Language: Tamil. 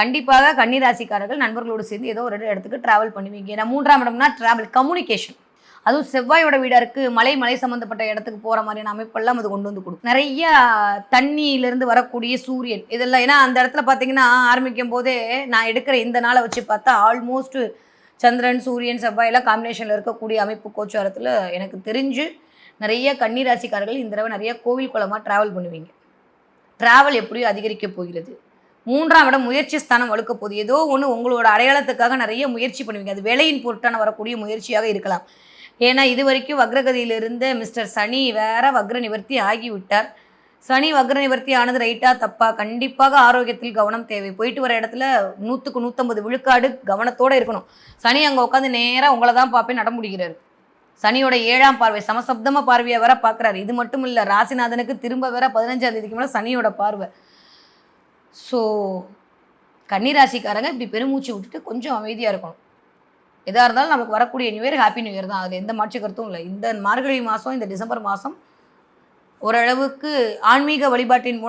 கண்டிப்பாக கன்னிராசிக்காரர்கள் நண்பர்களோடு சேர்ந்து ஏதோ ஒரு இடத்துக்கு டிராவல் பண்ணுவீங்க. ஏன்னா மூன்றாம் இடம்னா டிராவல் கம்யூனிகேஷன் அதுவும் செவ்வாயோட வீடாக இருக்குது மலை மலை சம்மந்தப்பட்ட இடத்துக்கு போகிற மாதிரியான அமைப்பெல்லாம் அது கொண்டு வந்து கொடுக்கும். நிறைய தண்ணியிலிருந்து வரக்கூடிய சூரியன் இதெல்லாம் ஏன்னா அந்த இடத்துல பார்த்தீங்கன்னா ஆரம்பிக்கும் போதே நான் எடுக்கிற இந்த நாளை வச்சு பார்த்தா ஆல்மோஸ்ட் சந்திரன் சூரியன் செவ்வாய் எல்லாம் காம்பினேஷனில் இருக்கக்கூடிய அமைப்பு கோச்சாரத்தில் எனக்கு தெரிஞ்சு நிறைய கன்னிராசிக்காரர்கள் இந்த தடவை நிறைய கோவில் குளமாக ட்ராவல் பண்ணுவீங்க. ட்ராவல் எப்படியோ அதிகரிக்க போகிறது. மூன்றாம் இடம் முயற்சி ஸ்தானம் வலுக்க போகுது. ஏதோ ஒன்று உங்களோட அடையாளத்துக்காக நிறைய முயற்சி பண்ணுவீங்க. அது வேலையின் பொருட்டான வரக்கூடிய முயற்சியாக இருக்கலாம். ஏன்னா இது வரைக்கும் வக்ரகதியிலிருந்த மிஸ்டர் சனி வேற வக்ர நிவர்த்தி ஆகிவிட்டார். சனி வக்ர நிவர்த்தி ஆனது ரைட்டா தப்பா? கண்டிப்பாக ஆரோக்கியத்தில் கவனம் தேவை. போயிட்டு வர இடத்துல நூற்றுக்கு நூற்றம்பது விழுக்காடு கவனத்தோடு இருக்கணும். சனி அங்கே உட்காந்து நேராக உங்களை தான் பார்ப்பேன் நடமுடிகிறார் சனியோட ஏழாம் பார்வை சமசப்தம பார்வையை வேற பார்க்குறாரு இது மட்டும் இல்லை ராசிநாதனுக்கு திரும்ப வேற பதினஞ்சாம் தேதிக்கு மேலே சனியோட பார்வை. ஸோ கன்னிராசிக்காரங்க இப்படி பெருமூச்சு விட்டுட்டு கொஞ்சம் அமைதியாக இருக்கணும். எதாக இருந்தாலும் நமக்கு வரக்கூடிய new year happy new year தான். அதில் எந்த மாற்று கருத்தும் இல்லை. இந்த மார்கழி மாதம் இந்த டிசம்பர் மாதம் ஓரளவுக்கு ஆன்மீக வழிபாட்டின் மூலம்